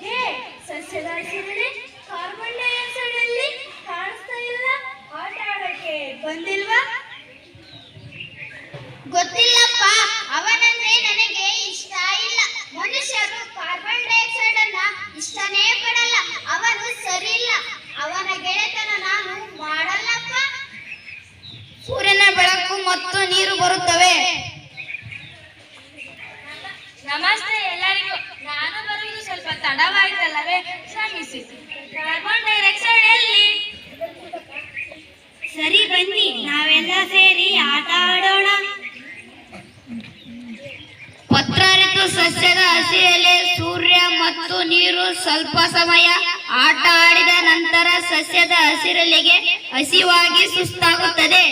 ಹೇ ಸಸ್ಯದ ಹಸಿರನೆ ಮತ್ತು ನೀರು ಬರುತ್ತವೆ. ನಮಸ್ತೆ ಎಲ್ಲರಿಗೂ. ನಾನು ಬರುವುದು ಸ್ವಲ್ಪ ತಡವಾಯಿತಲ್ಲವೇ? ಕ್ಷಮಿಸಿ. ಕಾರ್ಬನ್ ಡೈಆಕ್ಸೈಡ್ ಎಲ್ಲಿ ಸರಿ ಬನ್ನಿ. ನಾವೆಲ್ಲ ಸೇರಿ ಆಟ ಆಡೋಣ. ಪತ್ರಾರಿತು ಸಸ್ಯದ ಹಸಿರೆಲೆ ಸೂರ್ಯ ಮತ್ತು ನೀರು ಸ್ವಲ್ಪ ಸಮಯ ಆಟ ಆಡಿದ ನಂತರ ಸಸ್ಯದ ಹಸಿರೆಲೆಗೆ ಹಸಿವಾಗಿ ಸುಸ್ತಾಗುತ್ತದೆ.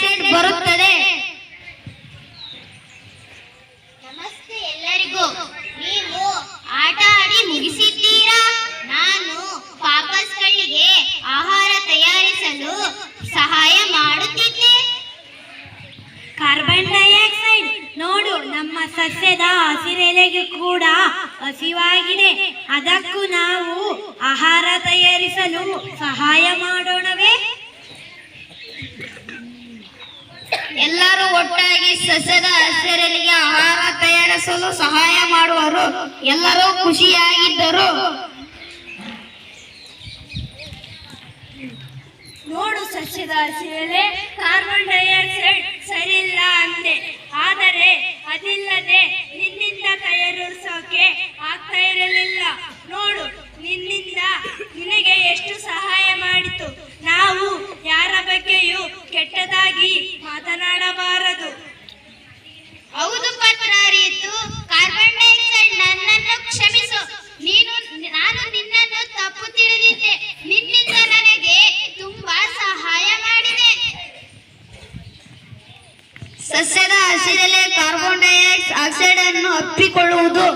ಡೈಆಕ್ಸೈಡ್ ಬರುತ್ತದೆ. ನಮಸ್ತೆ ಎಲ್ಲರಿಗೂ. ನೀವು ಆಟ ಆಡಿ ಮುಗಿಸಿದ್ದೀರಾ? ನಾನು ಪಾಪಸ್ಗಳಿಗೆ ಆಹಾರ ತಯಾರಿಸಲು ಸಹಾಯ ಮಾಡುತ್ತಿದ್ದೆ. ಕಾರ್ಬನ್ ಡೈಆಕ್ಸೈಡ್ ನೋಡು, ನಮ್ಮ ಸಸ್ಯದ ಹಸಿರೆಲೆಗೆ ಕೂಡ ಹಸಿವಾಗಿದೆ. ಅದಕ್ಕೂ ನಾವು ಆಹಾರ ತಯಾರಿಸಲು ಸಹಾಯ ಮಾಡೋಣವೇ ಎಲ್ಲರೂ ಒಟ್ಟಾಗಿ ಸಸ್ಯದ ಹಸಿರಲಿಗೆ ಆಹಾರ ತಯಾರಿಸಲು ಸಹಾಯ ಮಾಡುವರು. ಎಲ್ಲರೂ ಖುಷಿಯಾಗಿದ್ದರು. ನೋಡು ಸಸ್ಯದ ಹಸಿರಲೆ ಕಾರ್ಬನ್ ಡೈಆಕ್ಸೈಡ್ ಸರಿಯಿಲ್ಲ ಅಂತೆ ಆದರೆ ಅದಿಲ್ಲದೆ ನಿನ್ನಿಂದ ತಯಾರಿಸೋಕೆ ಆಗ್ತಾ ಇರಲಿಲ್ಲ. ನೋಡು, ನಿನ್ನಿಂದ ನಿನಗೆ ಎಷ್ಟು ಸಹಾಯ ಮಾಡಿತು. ನಾವು ಯಾರ ಬಗ್ಗೆಯೂ ಕೆಟ್ಟದಾಗಿ ಮಾತನಾಡಬಾರದು. ಹೌದು ಪತ್ರ ಅರಿಯಿತು ಕಾರ್ಬನ್ ಡೈಆಕ್ಸೈಡ್ ನನ್ನನ್ನು ಕ್ಷಮಿಸು. ನೀನು ನಾನು ನಿನ್ನನ್ನು ತಪ್ಪು ತಿಳಿದಿದ್ದೆ. ನಿನ್ನಿಂದ ನನಗೆ ತುಂಬಾ ಸಹಾಯ ಮಾಡಿದೆ. ಸಸ್ಯದ ಹಸಿರಲ್ಲೇ ಕಾರ್ಬನ್ ಡೈಆಕ್ಸೈಡ್ ಅನ್ನು ಅಪ್ಪಿಕೊಳ್ಳುವುದು.